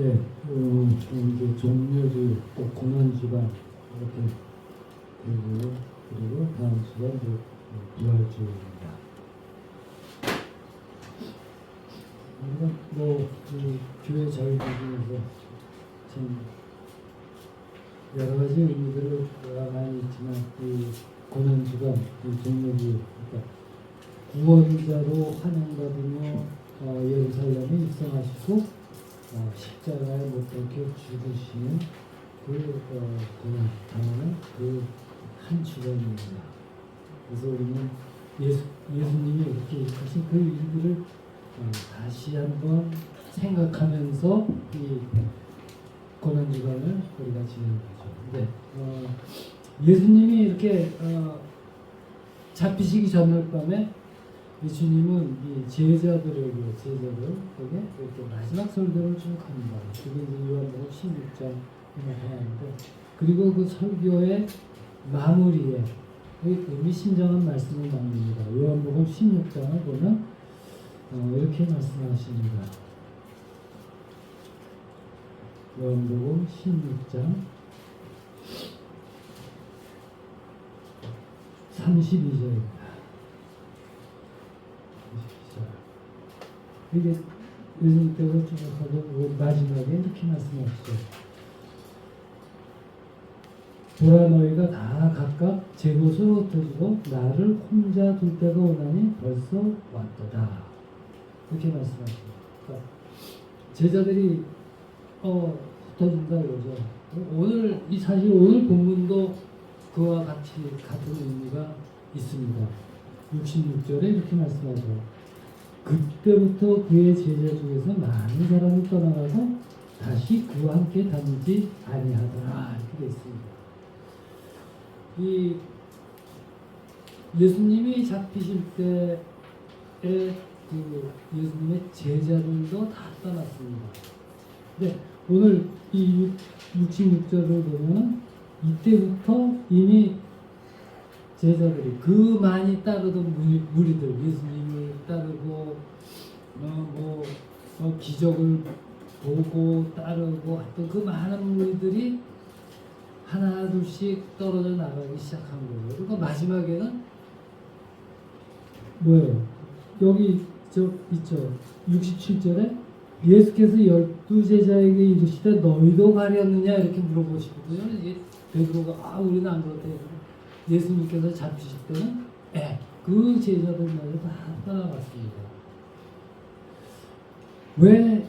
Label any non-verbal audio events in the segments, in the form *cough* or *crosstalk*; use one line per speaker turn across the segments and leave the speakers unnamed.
예, 어, 이제 종료주 또 고난주가 이렇게 되고 그리고 다음 주가 이제 부활주입니다. 우리가 뭐그 교회 절기 중에서 참 여러 가지 의미들을 많이 있지만 이 고난주가 이 종료주 그러니까 구원자로 환영받으며 어, 예루살렘에 입성하시고 어, 십자가에 못 박혀 죽으시는 그 어, 고난 그한 주간입니다. 그래서 우리는 예수 예수님이 이렇게 하신 그 일들을 어, 다시 한번 생각하면서 이 고난 주간을 우리가 지내는 거죠. 근데 어, 예수님이 이렇게 어, 잡히시기 전날 밤에 이 주님은 이 제자들에게 제자들에게 이렇게 마지막 설교를 쭉 합니다. 그게 이제 요한복음 16장 하는데 그리고 그 설교의 마무리에 그 의미심장한 말씀을 남깁니다. 요한복음 16장을 보면 어, 이렇게 말씀하십니다. 요한복음 16장 32절입니다. 이게 요즘 때로 쭉 하고 마지막에 이렇게 말씀하시죠. 보라 너희가 다 각각 제 곳으로 흩어지고 나를 혼자 둘 때가 오나니 벌써 왔도다. 이렇게 말씀하십니다. 그러니까 제자들이 어 흩어진다 이거죠. 오늘 이 사실 오늘 본문도 그와 같이 같은 의미가 있습니다. 66절에 이렇게 말씀하죠. 그때부터 그의 제자 중에서 많은 사람이 떠나가서 다시 그와 함께 다니지 아니하더라 이렇게 되어 있습니다. 이 예수님이 잡히실 때의 그 예수님의 제자들도 다 떠났습니다. 근데 오늘 이 66절을 보면 이때부터 이미 제자들이 그 많이 따르던 무리, 무리들 예수님을 따르고 어, 뭐 어, 기적을 보고 따르고 했던 그 많은 무리들이 하나 둘씩 떨어져 나가기 시작한 거예요. 그리고 마지막에는 뭐예요? 여기 저 있죠. 67절에 예수께서 열두 제자에게 이르시되 너희도 가렸느냐 이렇게 물어보시거든요. 이게 베드로가 아 우리는 안 그렇대. 예수님께서 잡히실 때는 예, 그 제자들마저 다 떠나갔습니다. 왜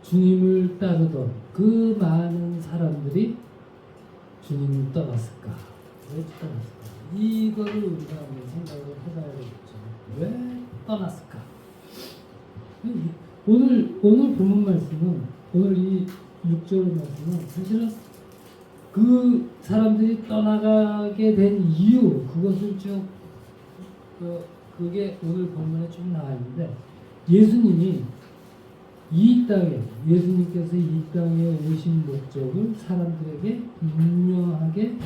주님을 따르던 그 많은 사람들이 주님을 떠났을까? 왜 떠났을까? 이거를 우리가 한번 생각을 해봐야 되겠죠. 왜 떠났을까? 오늘 오늘 본문 말씀은 오늘 이 6절 말씀은 사실은 그 사람들이 떠나가게 된 이유 그것을 쭉 그, 그게 오늘 본문에 좀 나와 있는데 예수님이 이 땅에 예수님께서 이 땅에 오신 목적을 사람들에게 분명하게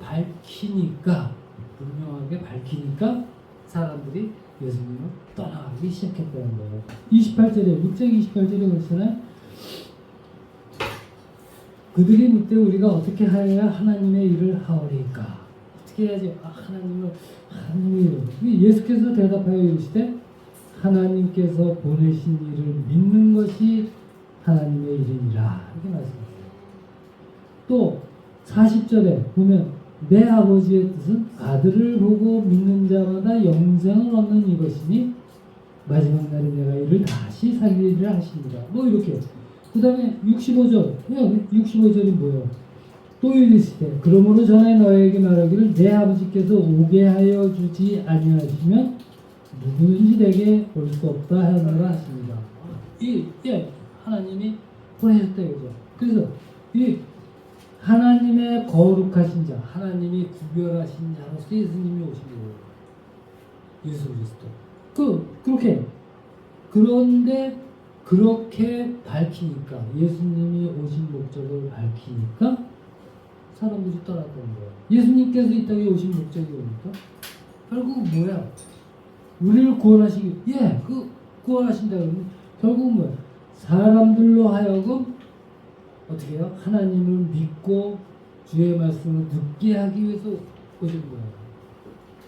밝히니까 분명하게 밝히니까 사람들이 예수님을 떠나가기 시작했다는 거예요. 28절에 6장 28절에 그렇잖아요. 그들이 묻되 우리가 어떻게 하여야 하나님의 일을 하오리까? 어떻게 해야지? 아, 하나님을 일. 예수께서 대답하여 이르시되 하나님께서 보내신 일을 믿는 것이 하나님의 일이니라 이렇게 말씀하세요. 또 40절에 보면 내 아버지의 뜻은 아들을 보고 믿는 자마다 영생을 얻는 이것이니 마지막 날에 내가 이를 다시 살리리라 하십니다. 뭐 이렇게 그 다음에 65절, 65절이 뭐예요? 또 이르시되 그러므로 전에 너에게 말하기를 내 아버지께서 오게 하여 주지 아니하시면 누구든지 내게 올 수 없다 하노라 하십니다. 이, 예, 하나님이 보내셨다 이거죠. 그래서 이 하나님의 거룩하신 자, 하나님이 구별하신 자로서 예수님이 오신 거예요. 예수 그리스도. 그 그렇게 그런데 그렇게 밝히니까 예수님이 오신 목적을 밝히니까 사람들이 떠났던 거예요. 예수님께서 이 땅에 오신 목적이 뭡니까? 결국 뭐야? 우리를 구원하시기 예, 그 구원하신다 그러면 결국 뭐야? 사람들로 하여금 어떻게 해요? 하나님을 믿고 주의 말씀을 듣게 하기 위해서 오신 거예요.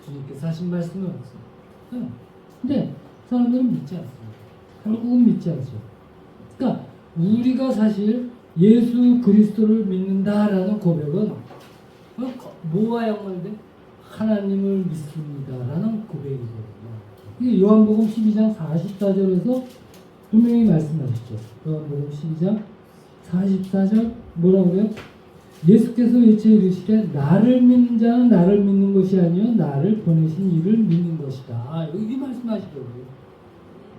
주님께서 하신 말씀은 없어요. 네. 근데 사람들은 믿지 않습니다. 결국은 믿지 않죠. 그러니까 우리가 사실 예수 그리스도를 믿는다라는 고백은 어, 뭐와 연관돼? 하나님을 믿습니다라는 고백이거든요. 요한복음 12장 44절에서 분명히 말씀하시죠. 요한복음 12장 44절 뭐라고 그래요? 예수께서 외쳐 이르시되 나를 믿는 자는 나를 믿는 것이 아니요 나를 보내신 이를 믿는 것이다. 아, 여기 말씀하시더라고요.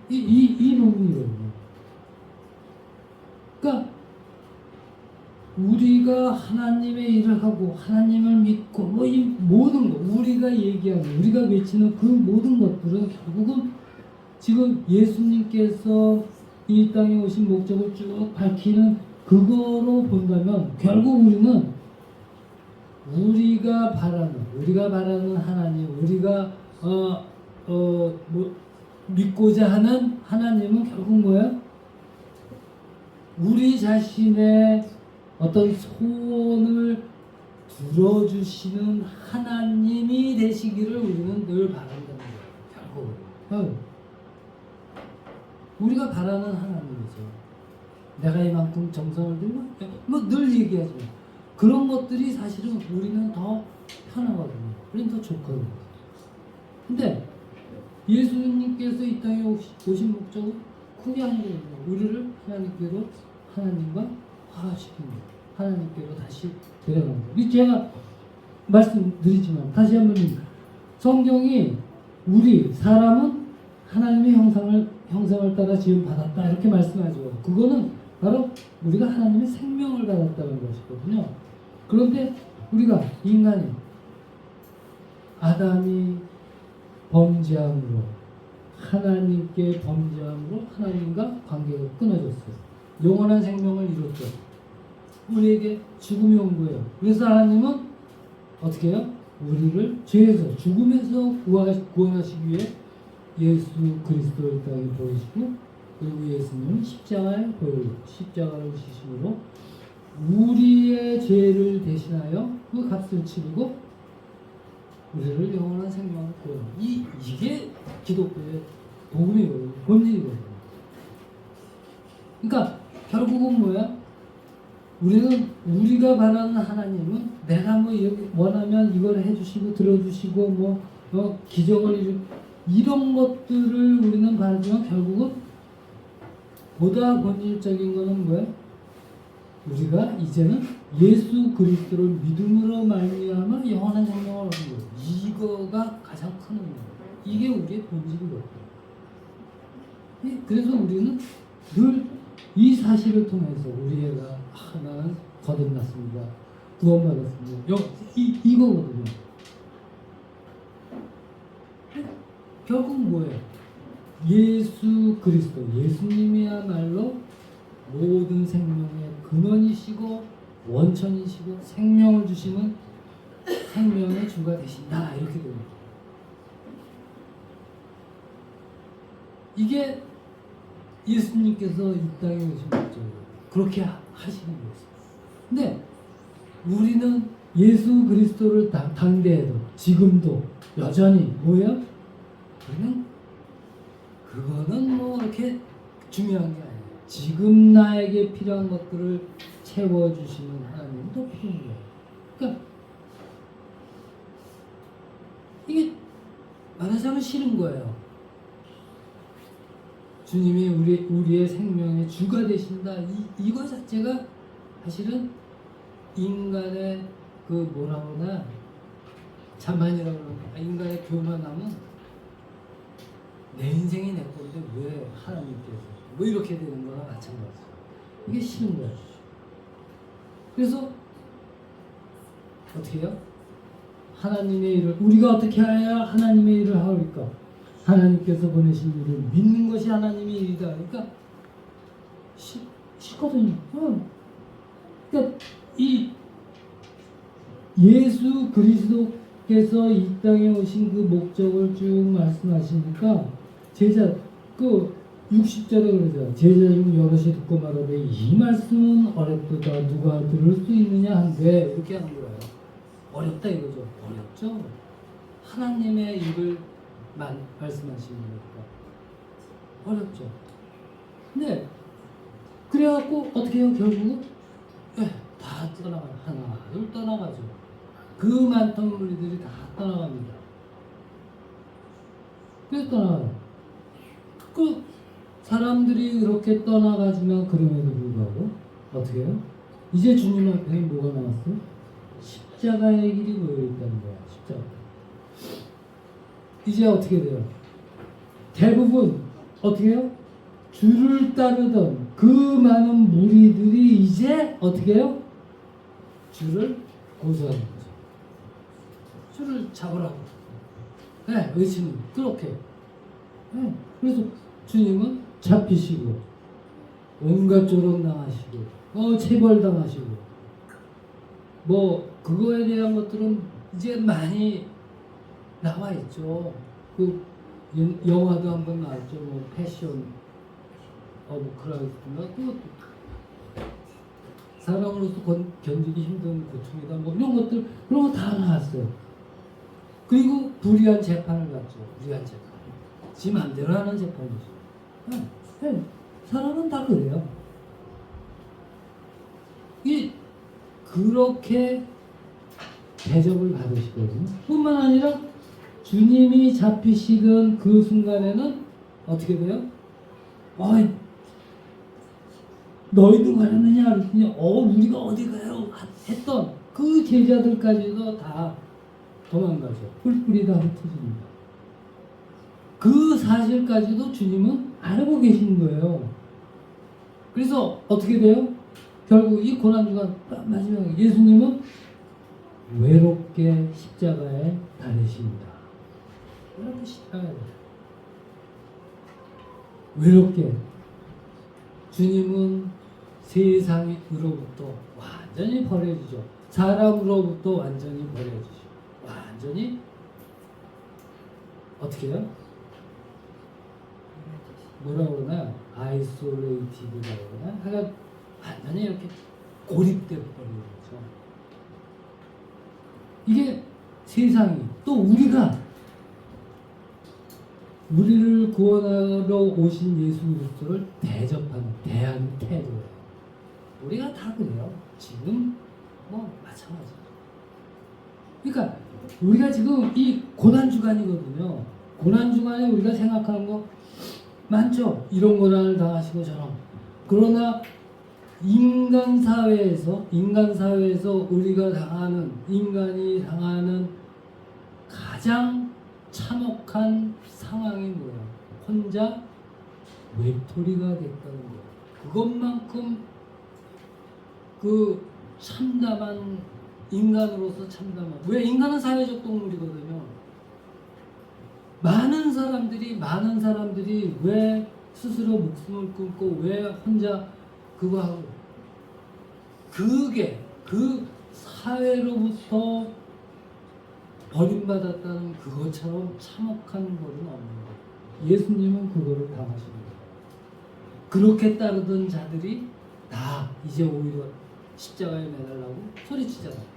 이, 이, 이 부분이거든요. 그러니까 우리가 하나님의 일을 하고 하나님을 믿고 뭐 이 모든 것 우리가 얘기하는 우리가 외치는 그 모든 것들은 결국은 지금 예수님께서 이 땅에 오신 목적을 쭉 밝히는 그거로 본다면 결국 우리는 우리가 바라는 우리가 바라는 하나님 우리가 어 어 뭐 믿고자 하는 하나님은 결국 뭐야? 우리 자신의 어떤 소원을 들어주시는 하나님이 되시기를 우리는 늘 바란다는 거예요. 결국 어. 우리가 바라는 하나님이죠. 내가 이만큼 정성을 들고 뭐늘 얘기하지만 그런 것들이 사실은 우리는 더 편하거든요. 우리는 더 좋거든요. 근데 예수님께서 이 땅에 오신 목적은 그게 아니거든요. 우리를 하나님께로 하나님과 화합시키는 거예요. 하나님께로 다시 데려가는 거예요. 이 제가 말씀드리지만 다시 한번 성경이 우리 사람은 하나님의 형상을 형상을 따라 지음 받았다 이렇게 말씀하죠. 그거는 바로 우리가 하나님의 생명을 받았다는 것이거든요. 그런데 우리가 인간이 아담이 범죄함으로 하나님께 범죄함으로 하나님과 관계가 끊어졌어요. 영원한 생명을 잃었죠. 우리에게 죽음이 온 거예요. 그래서 하나님은 어떻게 해요? 우리를 죄에서 죽음에서 구원하시기 위해 예수 그리스도를 땅에 보이시고 그리고 예수님은 십자가에 보여 십자가를 지심으로 우리의 죄를 대신하여 그 값을 치르고 우리를 영원한 생명을 구원. 이 이게 기독교의 복음이거든요. 본질이거든요. 그러니까 결국은 뭐야? 우리는 우리가 바라는 하나님은 내가 뭐 원하면 이걸 해주시고 들어주시고 뭐 어, 기적을 이루 이런 것들을 우리는 바라지만 결국은 보다 본질적인 거는 뭐야? 우리가 이제는 예수 그리스도를 믿음으로 말미암아 영원한 생명을 얻는 거예요. 이거가 가장 큰 의미예요. 이게 우리의 본질이거든요. 예, 그래서 우리는 늘 이 사실을 통해서 우리가 아, 나는 거듭났습니다. 구원받았습니다. 여, 이, 이거거든요. 결국 뭐예요? 예수 그리스도, 예수님이야말로 모든 생명의 근원이시고 원천이시고 생명을 주시는 생명의 주가 되신다 이렇게 됩니다. 이게 예수님께서 이 땅에 목적이에요. 그렇게 하- 하시는 거였어요. 근데 우리는 예수 그리스도를 당- 당대에도 지금도 여전히 뭐야? 우리는 그거는 뭐 이렇게 중요한 게 아니에요. 지금 나에게 필요한 것들을 채워주시는 필요한 거예요. 그러니까 이게 말하자면 싫은 거예요. 주님이 우리 우리의 생명의 주가 되신다. 이 이거 자체가 사실은 인간의 그 뭐라 그러나 자만이라고 그러나 인간의 교만함은 내 인생이 내 건데 왜 하나님께서 뭐 이렇게 되는 거나 마찬가지죠. 이게 싫은 거야. 그래서 어떻게 해요? 하나님의 일을 우리가 어떻게 해야 하나님의 일을 하오리까? 하나님께서 보내신 일을 믿는 것이 하나님의 일이다. 그러니까 쉽, 쉽거든요. 어. 그러니까 이 예수 그리스도께서 이 땅에 오신 그 목적을 쭉 말씀하시니까 제자 그 60절에 그러죠. 제자 중 여럿이 듣고 말하되 이 말씀은 어렵도다 누가 들을 수 있느냐 한데 이렇게 하는 거예요. 어렵다 이거죠. 어렵죠. 하나님의 입을 만, 말씀하시는 거니까 어렵죠. 근데 그래갖고 어떻게 해요 결국은 예, 다 떠나가요. 하나 둘 떠나가죠. 그 많던 무리들이 다 떠나갑니다. 그래서 떠나가요. 그 사람들이 그렇게 떠나가지만 그럼에도 불구하고 어떻게 해요? 이제 주님 앞에 뭐가 나왔어요? 십자가의 길이 모여 있다는 거야. 이제 어떻게 돼요? 대부분 어떻게 해요? 줄을 따르던 그 많은 무리들이 이제 어떻게 해요? 줄을 고수하는 거죠. 줄을 잡으라고. 네, 의심은 그렇게. 네, 그래서 주님은 잡히시고 온갖 조롱 당하시고 어 체벌 당하시고 뭐 그거에 대한 것들은 이제 많이 나와 있죠. 그 연- 영화도 한 번 나왔죠. 뭐 패션 어브 크라이스트인가 그 사람으로서 건, 견디기 힘든 고충이다 뭐 이런 것들 그런 거 다 나왔어요. 그리고 불의한 재판을 받죠. 불의한 재판. 지 맘대로 하는 재판이죠. 네, 네. 사람은 다 그래요. 이 그렇게 대접을 받으시거든요. 뿐만 아니라 주님이 잡히시던 그 순간에는 어떻게 돼요? 어이, 너희도 가려느냐? 그랬더니 어 우리가 어디 가요? 했던 그 제자들까지도 다 도망가죠. 뿔뿔이 다 흩어집니다. 그 사실까지도 주님은 알고 계신 거예요. 그래서 어떻게 돼요? 결국 이 고난주간 마지막에 예수님은 외롭게 십자가에 달리십니다. 외롭게 십자가에. 외롭게 주님은 세상으로부터 완전히 버려지죠. 사람으로부터 완전히 버려지죠. 완전히 어떻게 해요? 뭐라 그러나 아이솔레이티드라고 그러나 하여간 완전히 이렇게 고립돼 버리는 거죠. 이게 세상이 또 우리가 우리를 구원하러 오신 예수 그리스도를 대접하는 대하는 태도예요. 우리가 다 그래요. 지금 뭐 마찬가지죠. 그러니까 우리가 지금 이 고난 주간이거든요. 고난 주간에 우리가 생각하는 거 많죠. 이런 고난을 당하시고 저런. 그러나 인간 사회에서 인간 사회에서 우리가 당하는 인간이 당하는 가장 참혹한 상황이 뭐야? 혼자 외톨이가 됐다는 거야. 그것만큼 그 참담한 인간으로서 참담한 왜 인간은 사회적 동물이거든요. 많은 사람들이 많은 사람들이 왜 스스로 목숨을 끊고 왜 혼자 그거 하고 그게 그 사회로부터 버림받았다는 그것처럼 참혹한 벌은 없는 거예요. 예수님은 그거를 당하십니다. 그렇게 따르던 자들이 다 이제 오히려 십자가에 매달라고 소리치잖아요.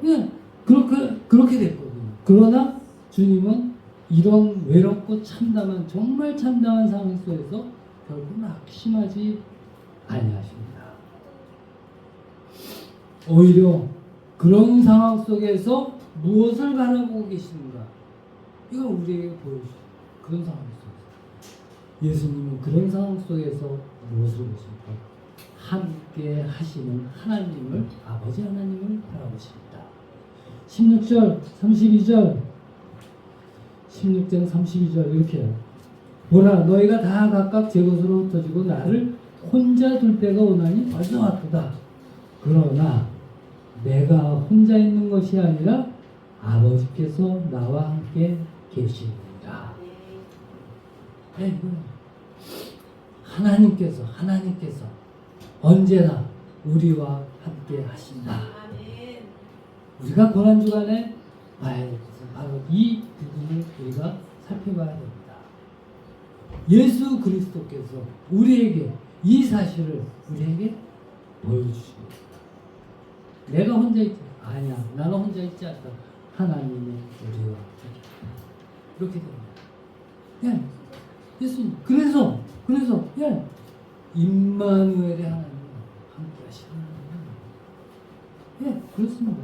네, 그렇게 그렇게 됐거든요. 그러나 주님은 이런 외롭고 참담한 정말 참담한 상황 속에서 결국 낙심하지 아니하십니다. 오히려 그런 상황 속에서 무엇을 바라보고 계시는가? 이걸 우리에게 보여주죠. 그런 상황 속에서. 예수님은 그런 상황 속에서 무엇을 보십니까? 함께 하시는 하나님을, 아버지 하나님을 바라보십니다. 16절, 32절, 16장 32절 이렇게. 보라 너희가 다 각각 제 것으로 흩어지고 나를 혼자 둘 때가 오나니 벌써 왔도다. 그러나 내가 혼자 있는 것이 아니라 아버지께서 나와 함께 계십니다. 네. 하나님께서 하나님께서 언제나 우리와 함께 하신다. 우리가 고난 주간에 봐야 될 것은 바로 이 부분을 우리가 살펴봐야 됩니다. 예수 그리스도께서 우리에게 이 사실을 우리에게 보여주시고 내가 혼자 있지 아니야 나는 혼자 있지 않다 하나님이 우리와 이렇게 됩니다. 예, 예수님 그래서 그래서 예 임마누엘의 하나님 함께 하시는 예 그렇습니다.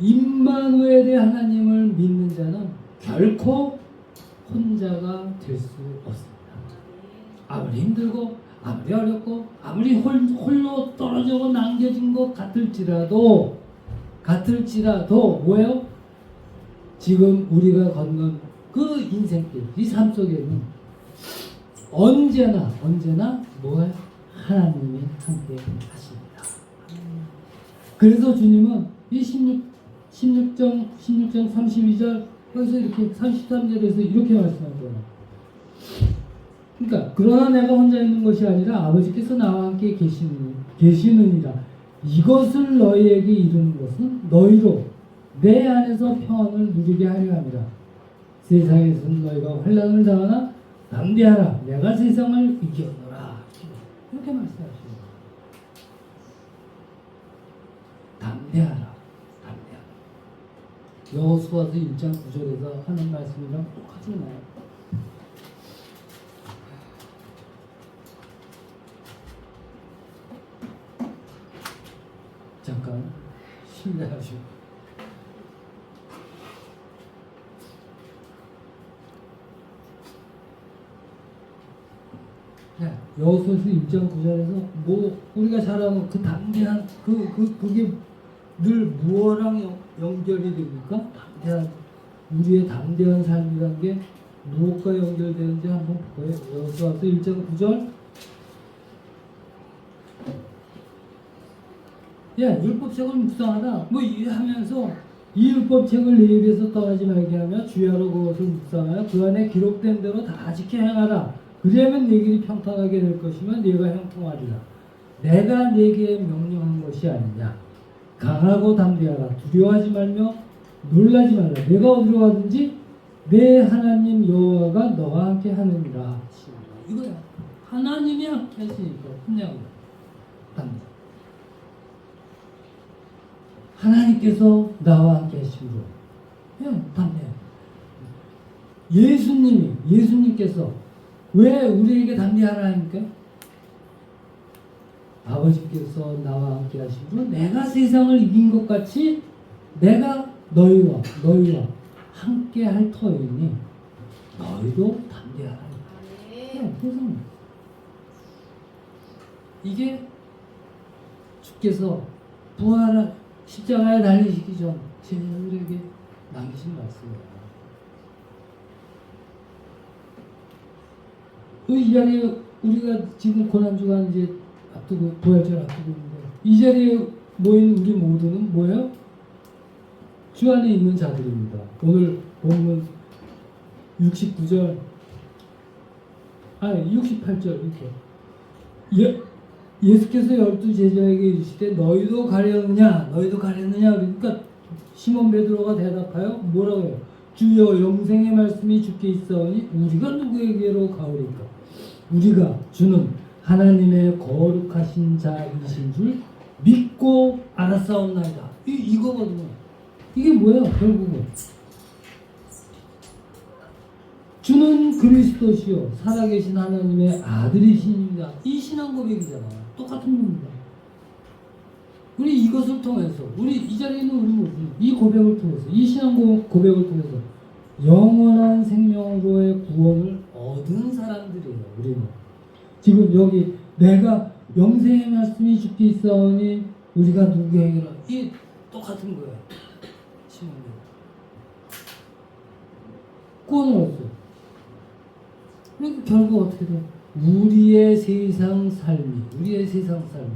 임마누엘의 하나님을 믿는 자는 결코 혼자가 될 수 없습니다. 아무리 힘들고 아무리 어렵고 아무리 홀, 홀로 떨어져 남겨진 것 같을지라도 같을지라도 뭐예요? 지금 우리가 걷는 그 인생길 이 삶 속에는 언제나 언제나 뭐예요? 하나님이 함께 하십니다. 그래서 주님은 이 16, 16장 16장 32절 거기서 이렇게 33절에서 이렇게 말씀할 거예요. 그러니까 그러나 내가 혼자 있는 것이 아니라 아버지께서 나와 함께 계시는 계시느니라. 이것을 너희에게 이루는 것은 너희로 내 안에서 평안을 누리게 하려 함이라. 세상에서는 너희가 환란을 당하나 담대하라. 내가 세상을 이겨노라. 이렇게 말씀하십니다. 담대하라. 담대하라. 여호수아서 1장 9절에서 하는 말씀이랑 똑같잖아요. 실례하시고 네, 여호수아서 1장 9절에서 뭐 우리가 잘 아는 그 담대한 그, 그 그게 늘 무엇랑 연- 연결이 됩니까? 담대한 우리의 담대한 삶이란 게 무엇과 연결되는지 한번 볼까요? 여호수아서 1장 9절 예, 율법책을 묵상하다 뭐 이- 하면서 이 율법책을 내 입에서 떠나지 말게 하며 주야로 그것을 묵상하여 그 안에 기록된 대로 다 지켜 행하라. 그리하면 네 길이 평탄하게 될 것이며 네가 형통하리라. 내가 네게 명령한 것이 아니냐. 강하고 담대하라. 두려워하지 말며 놀라지 말라. 내가 어디로 가든지 내 하나님 여호와가 너와 함께 하느니라 이거야. 하나님이 함께 하시니까 혼내고 담대 하나님께서 나와 함께 하시므로 예, 담대 예수님이 예수님께서 왜 우리에게 담대하라 합니까? 아버지께서 나와 함께 하시므로 내가 세상을 이긴 것 같이 내가 너희와 너희와 함께 할 터이니 너희도 담대하라. 네, 세상 이게 주께서 부활 십자가에 달리시기 전 제자들에게 남기신 말씀이에요. 그이 자리에 우리가 지금 고난주가 이제 앞두고 부활절 앞두고 있는데 이 자리에 모인 우리 모두는 뭐예요? 주 안에 있는 자들입니다. 오늘 본문 69절 아니 68절 이렇게 예, 예수께서 열두 제자에게 이르시되 너희도 가려느냐 너희도 가려느냐 그러니까 시몬 베드로가 대답하여 뭐라고 해요? 주여 영생의 말씀이 주께 있사오니 우리가 누구에게로 가오리까? 우리가 주는 하나님의 거룩하신 자이신 줄 믿고 알았사옵나이다. 이 이거거든요. 이게 뭐예요? 결국은 주는 그리스도시요 살아계신 하나님의 아들이십니다. 이 신앙 고백이잖아. 똑같은 겁니다. 우리 이것을 통해서 우리 이 자리에 있는 우리 모두 이 고백을 통해서 이 신앙 고- 고백을 통해서 영원한 생명으로의 구원을 얻은 사람들이에요. 우리는 지금 여기 내가 영생의 말씀이 죽게 있사오니 우리가 누구에게나 이 똑같은 거예요. 신앙이 구원을 얻었어요. 그러니까 결국 어떻게 돼? 우리의 세상 삶이 우리의 세상 삶이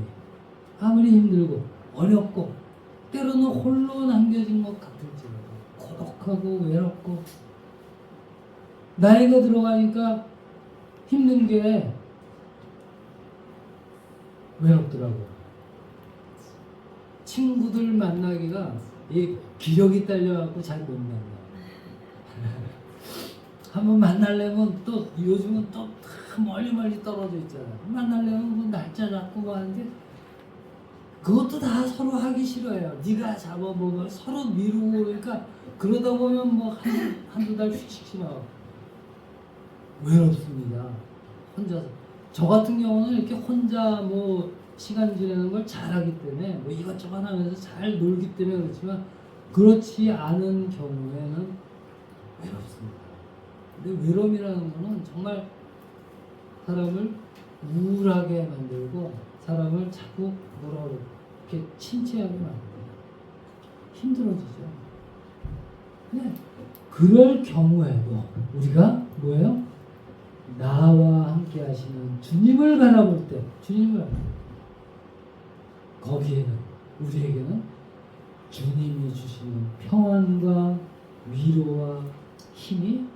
아무리 힘들고 어렵고 때로는 홀로 남겨진 것 같을지라도 고독하고 외롭고 나이가 들어가니까 힘든 게 외롭더라고요. 친구들 만나기가 이 기력이 딸려갖고 잘 못 만나. *laughs* 한번 만나려면 또 요즘은 또 다 멀리 멀리 떨어져 있잖아요. 만나려면 뭐 날짜 잡고 뭐 하는데 그것도 다 서로 하기 싫어요. 네가 잡아보고 서로 미루고 그러니까 그러다 보면 뭐 한, 한두 달휙 지나고 외롭습니다. 혼자서. 저 같은 경우는 이렇게 혼자 뭐 시간 지내는 걸 잘하기 때문에 뭐 이것저것 하면서 잘 놀기 때문에 그렇지만 그렇지 않은 경우에는 외롭습니다. 근데 외로움이라는 거는 정말 사람을 우울하게 만들고 사람을 자꾸 뭐라 이렇게 침체하게 만듭니다. 힘들어지죠. 네. 그럴 경우에도 우리가 뭐예요? 나와 함께 하시는 주님을 바라볼 때, 주님을 거기에는 우리에게는 주님이 주시는 평안과 위로와 힘이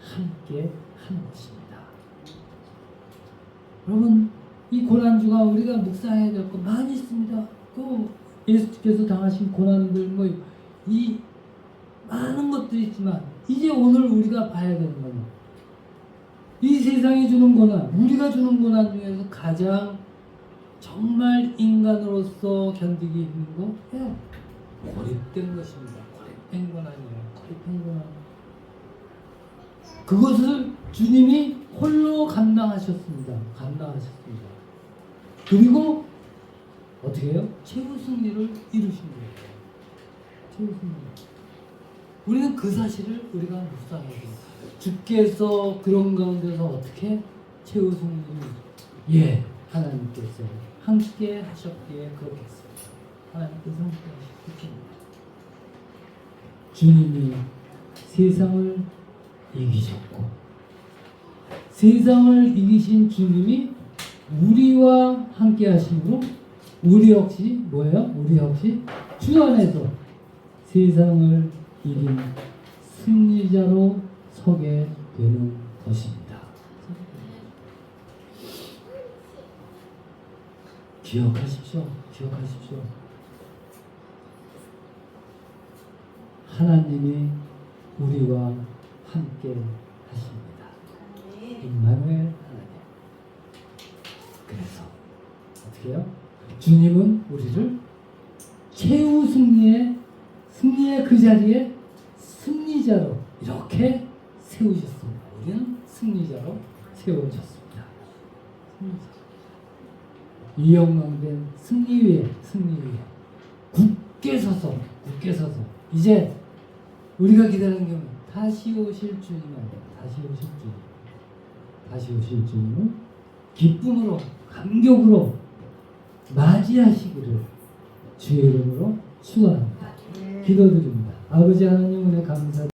함께 하는 것입니다. 여러분, 이 고난주가 우리가 묵상해야 될 거 많이 있습니다. 그 예수께서 당하신 고난들 뭐 이 많은 것들이 있지만 이제 오늘 우리가 봐야 되는 거는 이 세상이 주는 고난, 우리가 주는 고난 중에서 가장 정말 인간으로서 견디기 힘든 거 예, 고립된 것입니다. 고립된 고난이에요. 고립된 고난. 그것을 주님이 홀로 감당하셨습니다. 감당하셨습니다. 그리고 어떻게 해요? 최후 승리를 이루신 거예요. 최후 승리. 우리는 그 사실을 우리가 묵상해야. 주께서 그런 가운데서 어떻게 최후 승리를 예 하나님께서 함께 하셨기에 그렇겠습니다. 하나님께서 함께 하셨기 주님이 세상을 이기셨고 세상을 이기신 주님이 우리와 함께 하심으로 우리 역시 뭐예요? 우리 역시 주 안에서 세상을 이긴 승리자로 서게 되는 것입니다. 기억하십시오. 기억하십시오. 하나님이 우리와 함께 하십니다. 임마누엘 하나님. 그래서 어떻게 해요? 주님은 우리를 최후 승리의 승리의 그 자리에 승리자로 이렇게 세우셨습니다. 우리는 승리자로. 승리자. 이 영광된 승리 위에 승리 위에 굳게 서서 굳게 서서 이제 우리가 기다리는 게 다시 오실 주님을 다시 오실 주님 다시 오실 주님을 기쁨으로 감격으로 맞이하시기를 주의 이름으로 축원합니다. 기도드립니다. 아버지 하나님 은혜 감사.